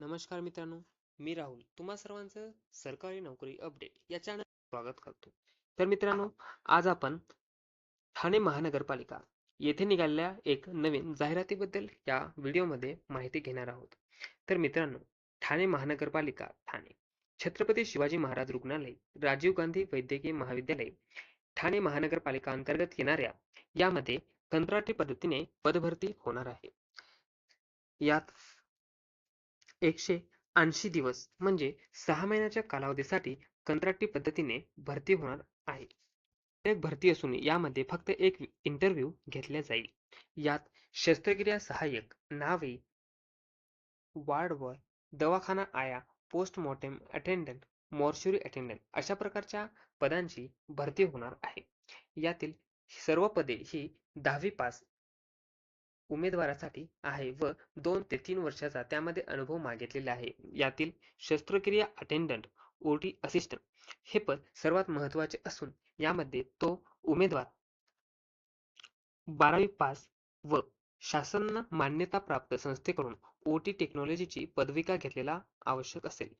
नमस्कार मित्रांनो मी राहुल. तुम्हा सर्वांचं सरकारी नोकरी अपडेट या चॅनल स्वागत करतो. तर मित्रांनो आज आपण ठाणे महानगरपालिका येथे निघालेल्या एक नवीन जाहिरातीबद्दल या व्हिडिओमध्ये माहिती घेणार आहोत. तर मित्रांनो ठाणे महानगरपालिका ठाणे छत्रपती शिवाजी महाराज रुग्णालय राजीव गांधी वैद्यकीय महाविद्यालय ठाणे महानगरपालिका अंतर्गत येणाऱ्या यामध्ये कंत्राटी पद्धतीने पदभरती होणार आहे. यात एकशे ऐंशी दिवस म्हणजे सहा महिन्याच्या कालावधीसाठी कंत्राटी पद्धतीने भरती होणार आहे. एक भरती असून यामध्ये फक्त एक इंटरव्ह्यू घेतला जाईल. यात शस्त्रक्रिया सहाय्यक नावे वार्ड दवाखाना आया पोस्टमॉर्टेम अटेंडंट मॉर्च्युरी अटेंडंट अशा प्रकारच्या पदांची भरती होणार आहे. यातील सर्व पदे ही दहावी पास उमेदवारासाठी आहे व दोन ते तीन वर्षाचा त्यामध्ये अनुभव मागितलेला आहे. यातील शस्त्रक्रिया अटेंडंट ओटी असिस्टंट हे पद सर्वात महत्त्वाचे असून यामध्ये तो उमेदवार बारावी पास व शासन मान्यता प्राप्त संस्थेकडून ओटी टेक्नॉलॉजीची पदविका घेतलेला आवश्यक असेल.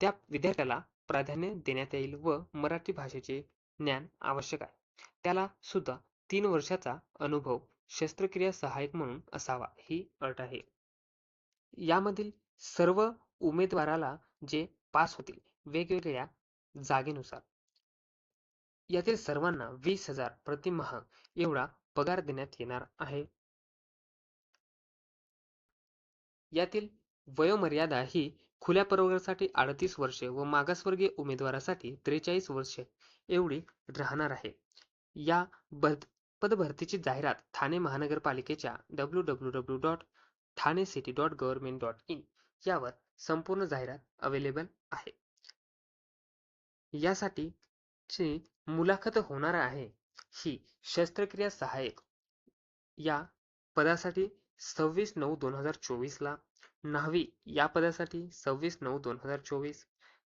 त्या विद्यार्थ्याला प्राधान्य देण्यात येईल व मराठी भाषेचे ज्ञान आवश्यक आहे. त्याला सुद्धा तीन वर्षाचा अनुभव शस्त्रक्रिया सहाय्यक म्हणून असावा ही अट आहे. यामधील सर्व उमेदवाराला जे पास होतील वेगवेगळ्या जागेनुसार. यातील सर्वांना वीस हजार प्रतिमाह एवढा पगार देण्यात येणार आहे. यातील वयोमर्यादा ही खुल्या प्रवर्गासाठी अडतीस वर्षे व मागासवर्गीय उमेदवारासाठी त्रेचाळीस वर्षे एवढी राहणार आहे. या पदभरतीची जाहिरात ठाणे महानगरपालिकेच्या W W W dot Thane city dot government dot in यावर संपूर्ण जाहिरात अवेलेबल आहे. यासाठी ची मुलाखत होणार आहे ही शस्त्रक्रिया सहाय्यक. या पदासाठी सव्वीस नऊ दोन हजार चोवीसला न्हावी या पदासाठी सव्वीस नऊ दोन हजार चोवीस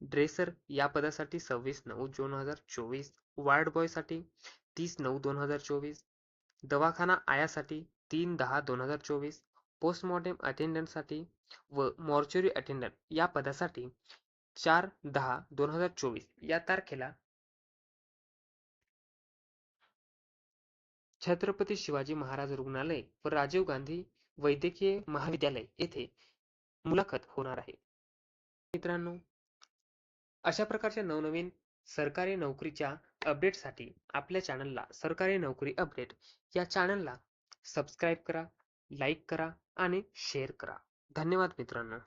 ड्रेसर या पदासाठी सव्वीस नऊ दोन हजार चोवीस. वार्ड बॉयसाठी तीस नऊ दोन हजार चोवीस. दवाखाना आयासाठी तीन दहा दोन हजार चोवीस. पोस्टमॉर्टम अटेंडंटसाठी व मॉर्च्युरी अटेंडंट या पदासाठी चार दहा दोन हजार चोवीस. या तारखेला छत्रपती शिवाजी महाराज रुग्णालय व राजीव गांधी वैद्यकीय महाविद्यालय येथे मुलाखत होणार आहे. मित्रांनो अशा प्रकारच्या नवनवीन सरकारी नोकरीच्या अपडेटसाठी आपल्या चॅनलला सरकारी नोकरी अपडेट. या चॅनलला सबस्क्राईब करा लाईक करा आणि शेअर करा. धन्यवाद मित्रांनो.